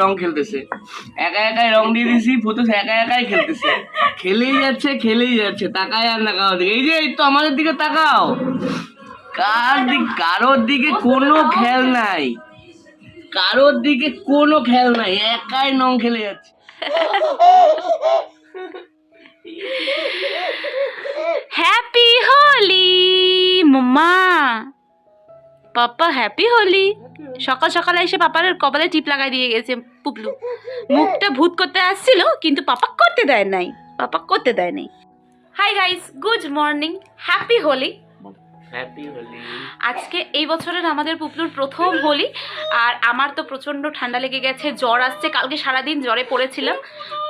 রং খেলতেছে। একা একাই রং দিয়ে দিছি ফুতুস একা একাই খেলতেছে। খেলেই যাচ্ছে খেলেই যাচ্ছে, তাকায় আর না কারোর দিকে। এই যে, এই তো আমাদের দিকে তাকাও। কার দিক কারোর দিকে কোনো খেল নাই। কারোর দিকে কোনো খেল নাই, একাই রং খেলে যাচ্ছে। Happy Holi, mamma. Papa, happy Holi. সকাল সকালে এসে পাপার কপালে টিপ লাগাই দিয়ে গেছে পুপলু। মুখটা ভূত করতে আসছিল, কিন্তু পাপা করতে দেয় নাই। পাপা করতে দেয় নাই। Hi guys good morning happy Holi আজকে এই বছরের আমাদের পুপলুর প্রথম হোলি, আর আমার তো প্রচণ্ড ঠান্ডা লেগে গেছে, জ্বর আসছে, কালকে সারাদিন জ্বরে পড়েছিলাম।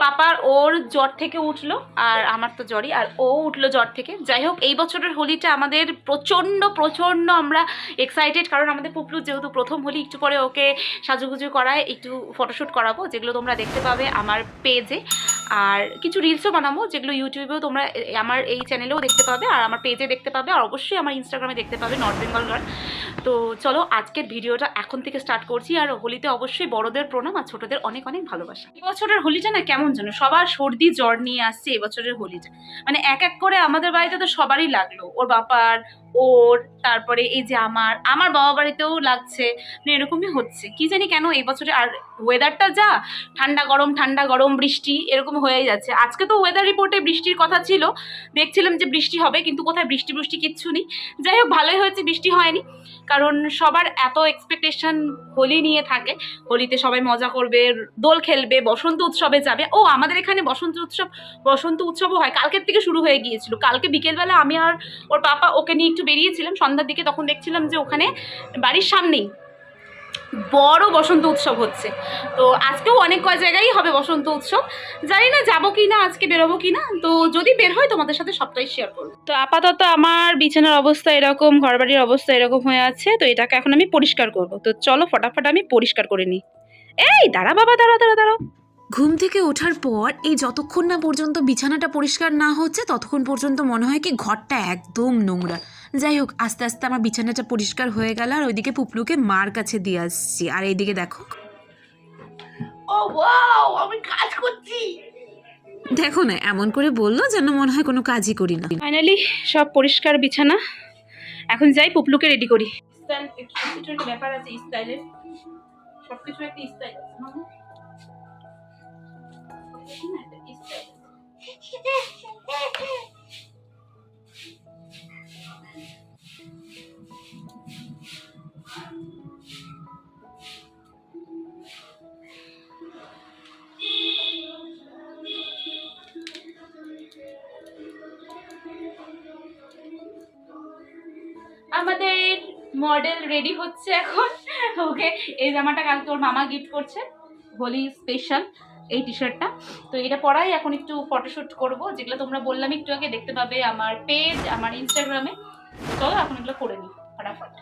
পাপার ওর জ্বর থেকে উঠল, আর আমার তো জ্বরই, আর ও উঠল জ্বর থেকে। যাই হোক, এই বছরের হোলিটা আমাদের প্রচণ্ড প্রচণ্ড আমরা এক্সাইটেড কারণ আমাদের পুপলুর যেহেতু প্রথম হোলি, একটু পরে ওকে সাজুগুজু করায় একটু ফটোশ্যুট করাবো, যেগুলো তোমরা দেখতে পাবে আমার পেজে আর কিছু রিলসও বানাবো, যেগুলো ইউটিউবেও তোমরা আমার এই চ্যানেলেও দেখতে পাবে, আর আমার পেজে দেখতে পাবে, আর অবশ্যই আমার ইনস্টাগ্রামে দেখতে পাবে নর্থ বেঙ্গল গার্ল তো চলো, আজকের ভিডিওটা এখন থেকে স্টার্ট করছি। আর হোলিতে অবশ্যই বড়দের প্রণাম আর ছোটদের অনেক অনেক ভালোবাসা। এবছরের হোলিটা না কেমন যেন, সবার সর্দি জ্বর নিয়ে আসছে এবছরের হোলিটা। মানে এক এক করে আমাদের বাড়িতে তো সবারই লাগল। ওর বাপার ওর, তারপরে এই যে আমার আমার বাবা বাড়িতেও লাগছে। মানে এরকমই হচ্ছে। কি জানি কেন এই বছরে আর ওয়েদারটা যা, ঠান্ডা গরম ঠান্ডা গরম, বৃষ্টি, এরকম হয়ে যাচ্ছে। আজকে তো ওয়েদার রিপোর্টে বৃষ্টির কথা ছিল। দেখছিলাম যে বৃষ্টি হবে, কিন্তু কোথায় বৃষ্টি বৃষ্টি কিচ্ছু নেই। যাই হোক, ভালোই হয়েছে, বৃষ্টি হয়নি। কারণ সবার এত এক্সপেকটেশন হোলি নিয়ে থাকে। হোলিতে সবাই মজা করবে, দোল খেলবে, বসন্ত উৎসবে যাবে। ও, আমাদের এখানে বসন্ত উৎসব, বসন্ত উৎসবও হয়। কালকের থেকে শুরু হয়ে গিয়েছিল। কালকে বিকেলবেলা আমি আর ওর পাপা ওকে নিয়ে একটু বেরিয়েছিলাম সন্ধ্যার দিকে তখন দেখছিলাম যে ওখানে বাড়ির সামনেই বড় বসন্ত উৎসব হচ্ছে। তো আজকেও অনেক কয় জায়গায় হবে বসন্ত উৎসব। জানি না যাব কি না আজকে বেরোবো কি না তো যদি বের হয় তোমাদের সাথে সবটাই শেয়ার করব। তো আপাতত আমার বিছানার অবস্থা এরকম ঘরবাড়ির অবস্থা এরকম হয়ে আছে তো এটাকে এখন আমি পরিষ্কার করব। তো চলো ফটাফট আমি পরিষ্কার করে নিই। এই দাঁড়া বাবা দাঁড়া দাঁড়া দাঁড়াও। ঘুম থেকে ওঠার পর এই যতক্ষণ না পর্যন্ত বিছানাটা পরিষ্কার না হচ্ছে ততক্ষণ পর্যন্ত মনে হয় কি ঘরটা একদম নোংরা। যাই হোক আস্তে আস্তে আমার বিছানাটা পরিষ্কার হয়ে গেল আর ওইদিকে পুপলুকে মার কাছে দিয়ে আসছি। আর এইদিকে দেখো। ও ওয়াও আমি কাজ করছি। দেখো না এমন করে বলল যেন মনে হয় কোনো কাজই করি না। ফাইনালি সব পরিষ্কার বিছানা। এখন যাই পুপলুকে রেডি করি। ব্যাপার আছে স্টাইলের সব কিছু একটা স্টাইল। মডেল রেডি হচ্ছে এখন। ওকে, এই জামাটা কালকে ওর মামা গিফট করছে, হোলি স্পেশাল এই টি। শার্টটা তো এটা পরাই এখন একটু ফটোশ্যুট করব, যেগুলো তোমরা বললাম একটু আগে দেখতে পাবে আমার পেজ আমার ইনস্টাগ্রামে চলো, এখন এগুলো করে নিই, ফটাফট।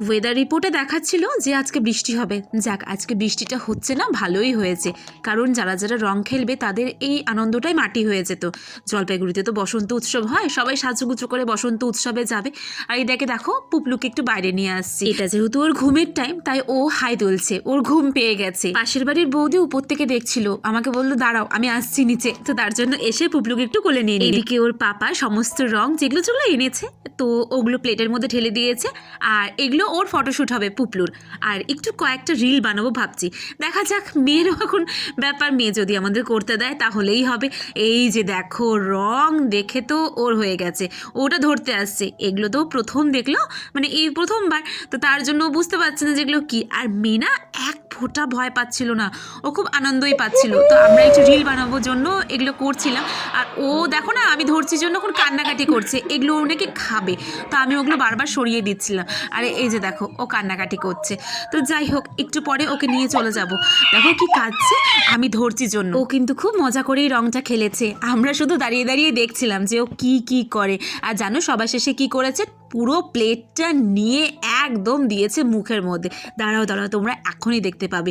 ওয়েদার রিপোর্টে দেখাচ্ছিল যে আজকে বৃষ্টি হবে। যাক, আজকে বৃষ্টিটা হচ্ছে না, ভালোই হয়েছে। কারণ যারা যারা রং খেলবে, তাদের এই আনন্দটাই মাটি হয়ে যেত। জলপাইগুড়িতে তো বসন্ত উৎসব হয়, সবাই সাজুগুজু করে বসন্ত উৎসবে যাবে। আর এই দেখে, পুপলুকে একটু বাইরে নিয়ে আসছি। এটা যেহেতু ওর ঘুমের টাইম তাই ও হাই তুলছে ওর ঘুম পেয়ে গেছে। পাশের বাড়ির বৌদি উপর থেকে দেখছিল, আমাকে বলল, দাঁড়াও, আমি আসছি নিচে। তো তার জন্য এসে পুপলুকে একটু কোলে নিয়ে। এদিকে ওর পাপা সমস্ত রং যেগুলো যেগুলো এনেছে তো ওগুলো প্লেটের মধ্যে ঢেলে দিয়েছে আর এগুলো ওর ফটোশ্যুট হবে পুপলুর। আর একটু কয়েকটা রিল বানাবো ভাবছি। দেখা যাক, মেয়েরও এখন ব্যাপার, মেয়ে যদি আমাদের করতে দেয় তাহলেই হবে। এই যে দেখো, রং দেখে তো ওর হয়ে গেছে। ওটা ধরতে আসছে। এগুলো তো প্রথম দেখল মানে এই প্রথমবার। তো তার জন্য বুঝতে পারছে না যেগুলো কি। আর মেয়ে না এক ফোঁটা ভয় পাচ্ছিল না। ও খুব আনন্দই পাচ্ছিল। তো আমরা একটু রিল বানাবোর জন্য এগুলো করছিলাম। আর ও দেখো না, আমি ধরছি জন্য এখন কান্নাকাটি করছে। এগুলো ও নাকি খাবে। তো আমি ওগুলো বারবার সরিয়ে দিচ্ছিলাম। আরে এই যে দেখো, ও কান্নাকাটি করছে। তো যাই হোক, একটু পরে ওকে নিয়ে চলে যাব। দেখো কি কাঁদছে, আমি ধরছি জন্য। ও কিন্তু খুব মজা করেই রংটা খেলেছে। আমরা শুধু দাঁড়িয়ে দাঁড়িয়ে দেখছিলাম যে ও কি কি করে। আর জানো সবার শেষে কি করেছে? পুরো প্লেটটা নিয়ে একদম দিয়েছে মুখের মধ্যে। দাঁড়াও দাঁড়াও তোমরা এখনই দেখতে পাবে।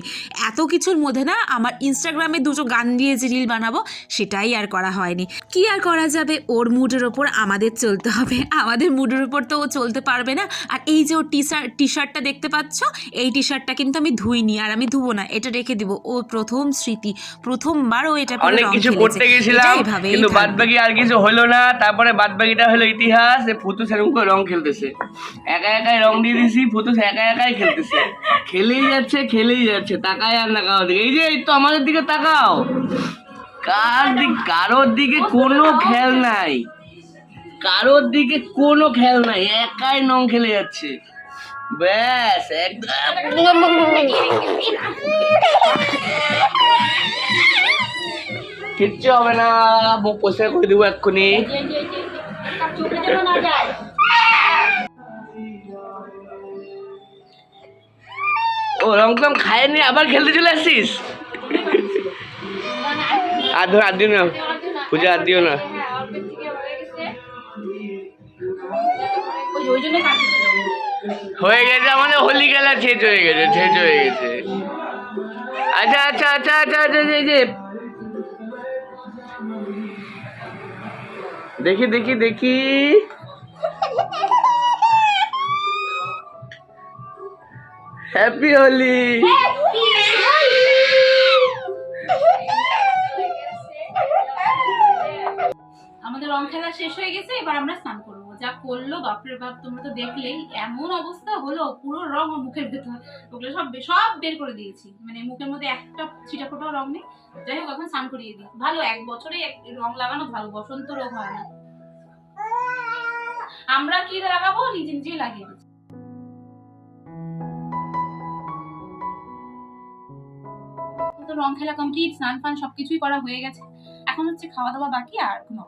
এত কিছুর মধ্যে না আমার ইনস্টাগ্রামে দুটো গান দিয়ে যে রিল বানাবো সেটাই আর করা হয়নি। কি আর করা যাবে? ওর মুডের ওপর আমাদের চলতে হবে। আমাদের মুডের ওপর তো ও চলতে পারবে না। আর এই যে ওর টি শার্ট টি শার্টটা দেখতে পাচ্ছ এই টি শার্টটা কিন্তু আমি ধুইনি আর আমি ধুবো না। এটা রেখে দিব। ও প্রথম স্মৃতি প্রথমবার ও এটা পরে অনেক কিছু করতে গেছিলাম কিন্তু বাদ থাকবে। বাকি আর কিছু হলো না। তারপরে বাদবাকিটা হলো ইতিহাস ফুতু সেরকম রং খেলতেছে একা একাই রং দিয়ে দিছি ফুতু একা একাই খেলতেছে খেলেই যাচ্ছে খেলেই যাচ্ছে তাকায় আর না কারোর দিকে এই যে এই তো আমাদের দিকে তাকাও কার দিক কারোর দিকে কোনো খেল নাই কারোর দিকে কোনো খেল নাই একাই নং খেলে যাচ্ছে ব্যাস একদম কিচ্ছু হবে না পরিষ্কার করে দেবো এক্ষুনি ও, রং টং খায়নি আবার খেলতে চলে আসছিস? আর ধর দিও না। পূজা, আর দিও না। হয়ে গেছে আমাদের হোলি খেলা, শেষ হয়ে গেছে, শেষ হয়ে গেছে। আচ্ছা আচ্ছা আচ্ছা আচ্ছা আচ্ছা এই যে। দেখি দেখি দেখি। হ্যাপি হোলি আমাদের রং খেলা শেষ হয়ে গেছে এবার আমরা স্নান করব। যা করল বাপরে বাপ তোমরা তো দেখলেই। এমন অবস্থা হলো পুরো রং ওর মুখের ভেতর। ওগুলো সব সব বের করে দিয়েছি। মানে মুখের মধ্যে একটা ছিটা ফোটাও রং নেই। যাই হোক এখন স্নান করিয়ে দিই। ভালো এক বছরে এক- রং লাগানো ভালো বসন্ত রোগ হয় না। আমরা কি লাগাবো? নিজে নিজেই লাগিয়ে দিচ্ছি। রং খেলা কমপ্লিট স্নান ফান সবকিছুই করা হয়ে গেছে। এখন হচ্ছে খাওয়া দাওয়া বাকি আর কোনো।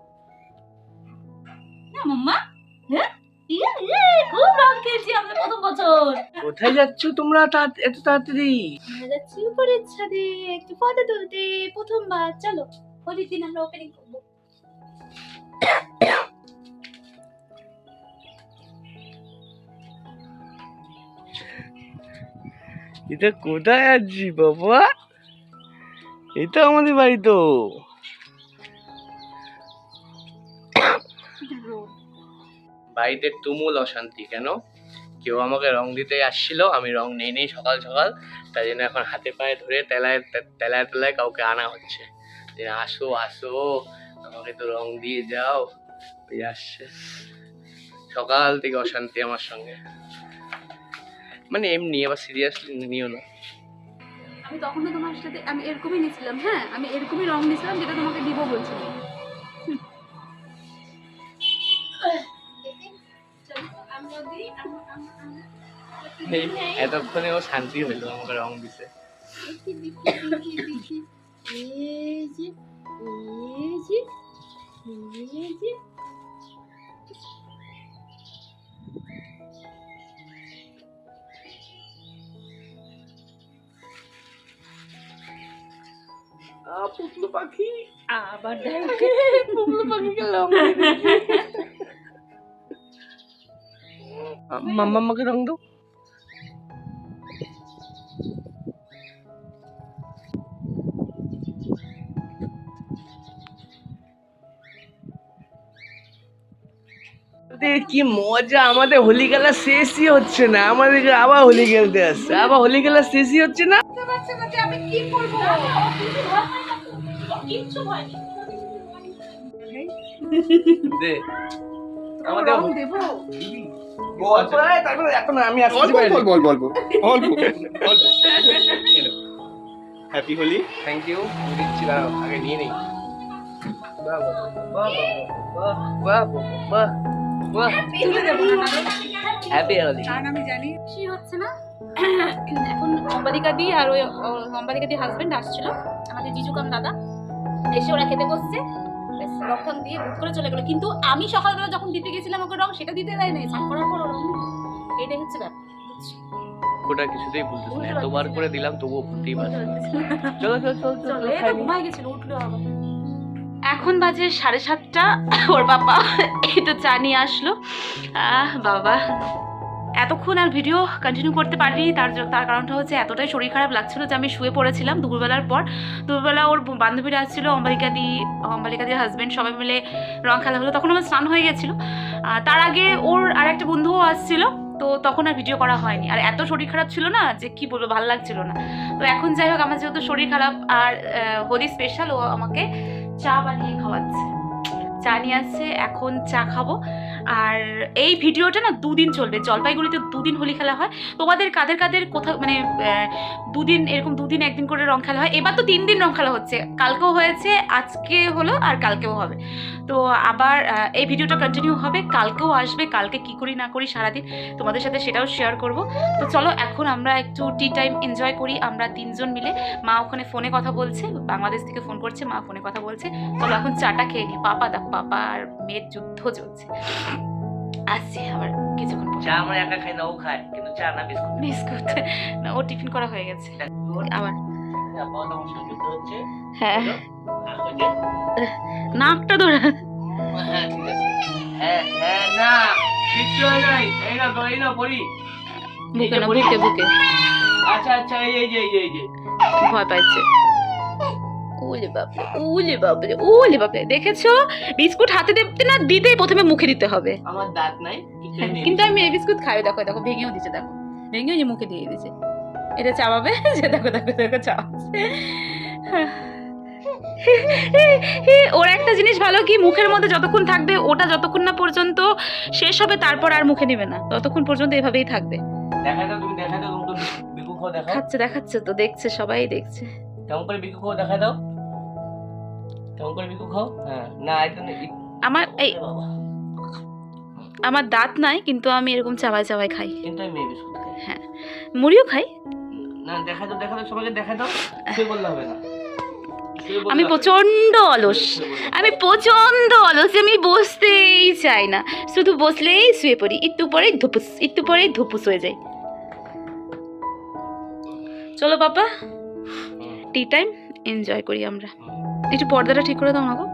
না মাম্মা? হ্যাঁ? ইয়ে, ইয়ে, খুব রং খেলছি আমরা প্রথম বছর। কোথায় যাচ্ছ তোমরা এত তাড়াতাড়ি? আমরা যাচ্ছি উপরের ছাদে একটু ফটো তুলতে প্রথমবার। চলো হোলির দিন আমরা ওপেনিং করব। এটা কোথায় আছি বাবা? এটা আমাদের বাড়ি তো। বাড়িতে তুমুল অশান্তি, কেন? কেউ আমাকে রং দিতে আসছিল, আমি রং নেই নেই সকাল সকাল, তাই জন্য এখন হাতে পায়ে ধরে তেলায় তেলায় তেলায় কাউকে আনা হচ্ছে। যে আসো আসো, আমাকে তো রং দিয়ে যাও আসছে। সকাল থেকে অশান্তি আমার সঙ্গে। মানে এমনি, আবার সিরিয়াসলি নিও না। আমি তখনও তোমার সাথে আমি এরকমই নিয়েছিলাম হ্যাঁ? আমি এরকমই রং নিয়েছিলাম যেটা তোমাকে দিব বলছিল এই এতক্ষণে ও শান্তি হইল আমাকে রং দিছে আহ, পুতলু পাখি আবার পুতলু পাখিকে রং মাম্মা আমাকে রং দাও কি মজা। আমাদের হোলি খেলা শেষই হচ্ছে না। আমাদেরকে আবার হোলি খেলতে আসছে। আবার হোলি খেলা শেষই হচ্ছে না? আমি কি করব? কিচ্ছু হয়নি। দে। আমাদের রং দেবো। গল্প তারপরে এখন আমি আসছি অল্প বাইরে। অল্প অল্প অল্প অল্প। অল্প হ্যাপি হোলি থ্যাংক ইউ দিচ্ছি দাঁড়াও আগে নিয়ে নেই। বাহ বাহ বাহ বাহ বাহ বাহ বাহ তুলে দেবো না হ্যাপি হোলি হচ্ছে না? এখন অম্বালিকা দি আর ওই অম্বালিকা দি হাজবেন্ড আসছিল আমাদের জিজুকাম দাদা। এসে ওরা খেতে বসছে। ব্যাস, রং টং দিয়ে ভুট করে চলে গেলো। কিন্তু আমি সকালবেলা যখন দিতে গেছিলাম ওকে রং সেটা দিতে দেয় নাই স্নান করার পর। এটাই হচ্ছে ব্যাপার। ওটা কিছুতেই ভুলতেছ না। পারছি করে দিলাম তবুও ভুলতেই পারছি চলো চলো চলো চলো এই তো। ঘুমাই গেছিল উঠল আবার। এখন বাজে সাড়ে সাতটা ওর বাবা একটু চা নিয়ে আসলো। আহ বাবা। এতক্ষণ আর ভিডিও কন্টিনিউ করতে পারিনি, তার তার কারণটা হচ্ছে এতটাই শরীর খারাপ লাগছিল যে আমি শুয়ে পড়েছিলাম দুপুরবেলার পর। দুপুরবেলা ওর বান্ধবীরা আসছিল, অম্বালিকা দি, অম্বালিকা দির হাজব্যান্ড সবাই মিলে রং খেলা হলো। তখন আমার স্নান হয়ে গেছিল। তার আগে ওর আর একটা বন্ধুও আসছিল, তো তখন আর ভিডিও করা হয়নি। আর এত শরীর খারাপ ছিল না যে কি বলব, ভালো লাগছিল না। তো এখন যাই হোক, আমার যেহেতু শরীর খারাপ, আর হোলি স্পেশাল ও আমাকে চা বানিয়ে খাওয়াচ্ছে। চা নিয়ে আসছে, এখন চা খাব। আর এই ভিডিওটা না দুদিন চলবে। জলপাইগুড়িতে দুদিন হোলি খেলা হয়। তোমাদের কাদের কাদের কোথাও মানে দুদিন, এরকম দুদিন একদিন করে রং খেলা হয়? এবার তো তিন দিন রং খেলা হচ্ছে। কালকেও হয়েছে, আজকে হলো আর কালকেও হবে। তো আবার এই ভিডিওটা কন্টিনিউ হবে। কালকেও আসবে, কালকে কি করি না করি সারাদিন তোমাদের সাথে সেটাও শেয়ার করব। তো চলো, এখন আমরা একটু টি টাইম এনজয় করি। আমরা তিনজন মিলে। মা ওখানে ফোনে কথা বলছে, বাংলাদেশ থেকে ফোন করছে, মা ফোনে কথা বলছে। চলো, এখন চাটা খেয়ে নি। পাপা দেখো পাপা আর মেয়ের যুদ্ধ চলছে। আসছি আবার কিছুক্ষণ পর। চা আমরা একা খাই না ও খায় কিন্তু চা না বিস্কুট। বিস্কুট। না ও টিফিন করা হয়ে গেছে। আবার হ্যাঁ। নাকটা ধরে। হ্যাঁ হ্যাঁ হ্যাঁ না হয় নাই। এই না এই না পড়ি। বুকে না বুকে বুকে আচ্ছা আচ্ছা এই এই যে এই যে এই ভয় পাচ্ছে ওলে বাপরে ওলে বাপরে ওলে বাপরে। দেখেছ? বিস্কুট হাতে দিতে না দিতেই প্রথমে মুখে দিতে হবে। আমার দাঁত নাই হ্যাঁ। কিন্তু আমি এই বিস্কুট খাই দেখো দেখো ভেঙেও দিচ্ছে দেখো। ভেঙেও যে মুখে দিয়ে দিয়েছে এটা চাবাবে? যে দেখো দেখো দেখো চাবাচ্ছে। ওর একটা জিনিস ভালো কি মুখের মধ্যে যতক্ষণ থাকবে ওটা যতক্ষণ না পর্যন্ত শেষ হবে তারপর আর মুখে নেবে না। ততক্ষণ পর্যন্ত এভাবেই থাকবে। দেখা দাও তুমি দেখা দাও তুমি বিকু খাও দেখাও। খাচ্ছে দেখাচ্ছে তো দেখছে সবাই দেখছে। কেমন করে বিকু খাও দেখা দাও। কেমন করে বিকু খাও হ্যাঁ। না আমার এই আমার দাঁত নাই কিন্তু আমি এরকম চাবাই চাবাই খাই। কিন্তু আমি মেয়ে বিস্কুট খাই। মুড়িও খাই। না দেখা দাও দেখা দাও সবাইকে দেখা দাও শুয়ে বললে হবে না। আমি। প্রচণ্ড অলস। আমি প্রচণ্ড অলস আমি বসতেই চাই না। শুধু বসলেই শুয়ে পড়ি একটু পরেই ধুপুস একটু পরেই ধুপুস হয়ে যায়। চলো বাবা টি টাইম এনজয় করি আমরা। একটু পর্দাটা ঠিক করে দাও আমাকে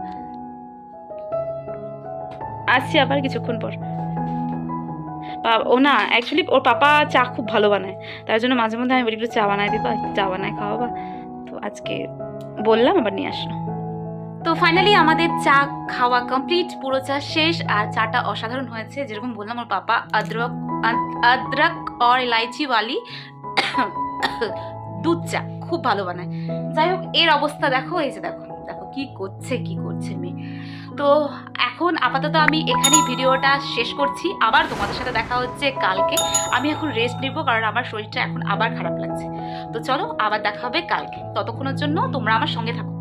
আসছি আবার কিছুক্ষণ পর। ও না অ্যাকচুয়ালি ওর পাপা চা খুব ভালো বানায়। তার জন্য মাঝে মধ্যে আমি বলি, একটু চা বানায় দিবা চা বানায় খাওয়াবা তো আজকে বললাম, আবার নিয়ে আসলো। তো ফাইনালি আমাদের চা খাওয়া কমপ্লিট পুরো চা শেষ, আর চাটা অসাধারণ হয়েছে। যেরকম বললাম, ওর পাপা আদ্রক আদ্রক আর ইলাইচি ওয়ালি দুধ চা, খুব ভালো বানায়। যাই হোক, এর অবস্থা দেখো, এই যে দেখো। কি করছে কি করছে মেয়ে? তো এখন আপাতত আমি এখানেই ভিডিওটা শেষ করছি। আবার তোমাদের সাথে দেখা হচ্ছে কালকে। আমি এখন রেস্ট নেব কারণ আমার শরীরটা এখন আবার খারাপ লাগছে। তো চলো আবার দেখা হবে কালকে। ততক্ষণের জন্য তোমরা আমার সঙ্গে থাকো।